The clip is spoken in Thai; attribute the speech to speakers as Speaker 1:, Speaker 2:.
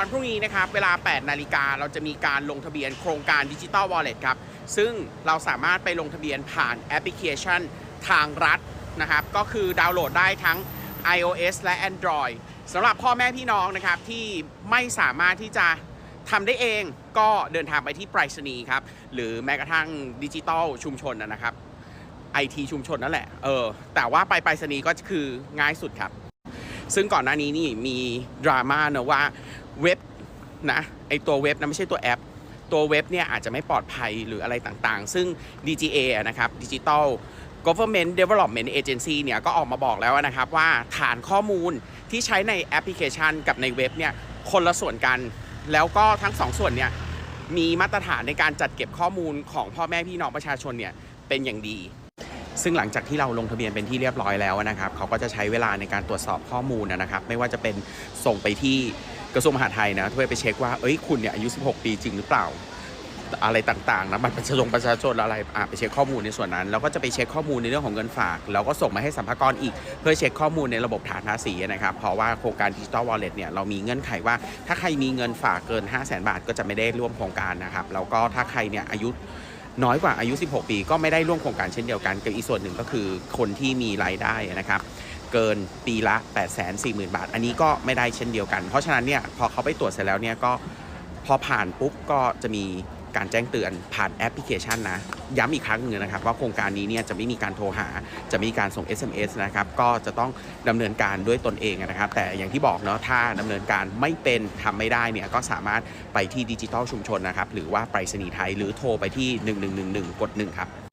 Speaker 1: วันพรุ่งนี้นะครับเวลา 8 นาฬิกาเราจะมีการลงทะเบียนโครงการดิจิ t a ลวอลเล็ตครับ ซึ่งเราสามารถไปลงทะเบียนผ่านแอปพลิเคชันทางรัฐนะครับ ก็คือดาวน์โหลดได้ทั้ง iOS และ Android สำหรับพ่อแม่พี่น้องนะครับที่ไม่สามารถที่จะทำได้เองก็เดินทางไปที่ไปรษณีย์ครับ หรือแม้กระทั่งดิจิ t a ลชุมชนนะครับไอทีชุมชนนั่นแหละ เออ แต่ว่าไปไปรษณีย์ก็คือง่ายสุดครับ ซึ่งก่อนหน้านี้นี่มีดราม่าเนอะว่า เว็บนะไอตัวเว็บนะไม่ใช่ตัวแอป ตัวเว็บเนี่ยอาจจะไม่ปลอดภัยหรืออะไรต่างๆ ซึ่ง DGA นะครับ Digital Government Development Agency เนี่ยก็ออกมาบอกแล้วนะครับว่าฐานข้อมูลที่ใช้ในแอปพลิเคชันกับในเว็บเนี่ยคนละส่วนกัน แล้วก็ทั้งสองส่วนเนี่ยมีมาตรฐานในการจัดเก็บข้อมูลของพ่อแม่พี่น้องประชาชนเนี่ยเป็นอย่างดี ซึ่งหลังจากที่เราลงทะเบียนเป็นที่เรียบร้อยแล้วนะครับเขาก็จะใช้เวลาในการตรวจสอบข้อมูลนะครับ ไม่ว่าจะเป็นส่งไปที่ กระทรวงมหาดไทยนะเพื่อไปเช็คว่าเอ้ยคุณเนี่ยอายุ 16 ปีจริงหรือเปล่า อะไรต่างๆนะบัตรประชาชนประชาชนอะไรอะไปเช็คข้อมูลในส่วนนั้นแล้วก็จะไปเช็คข้อมูลในเรื่องของเงินฝาก แล้วก็ส่งมาให้สัมภาระอีก เพื่อเช็คข้อมูลในระบบฐานภาษีนะครับ เพราะว่าโครงการดิจิ t a ลวอลเล็ตเนี่ยเรามีเงื่อนไขว่า ถ้าใครมีเงินฝากเกิน 5 0 0 0 0 0 บาท ก็จะไม่ได้ร่วมโครงการนะครับแล้วก็ถ้าใครเนี่ยอายุ น้อยกว่าอายุ 16 ปีก็ไม่ได้ร่วมโครงการเช่นเดียวกันกับอีกส่วนหนึ่งก็คือคนที่มีรายได้นะครับเกินปีละ 8 4 0 0 0 0 บาท อันนี้ก็ไม่ได้เช่นเดียวกัน เพราะฉะนั้นเนี่ยพอเขาไปตรวจเสร็จแล้วเนี่ยก็พอผ่านปุ๊บก็จะมี การแจ้งเตือนผ่านแอปพลิเคชันนะ ย้ำอีกครั้งหนึ่งนะครับ ว่าโครงการนี้เนี่ยจะไม่มีการโทรหา จะมีการส่ง SMS นะครับ ก็จะต้องดำเนินการด้วยตนเองนะครับ แต่อย่างที่บอกเนาะถ้าดำเนินการไม่เป็นทำไม่ได้เนี่ยก็สามารถไปที่ดิจิทัลชุมชนนะครับหรือว่าไปรษณีย์ไทยหรือโทรไปที่ 1111 กด1ครับ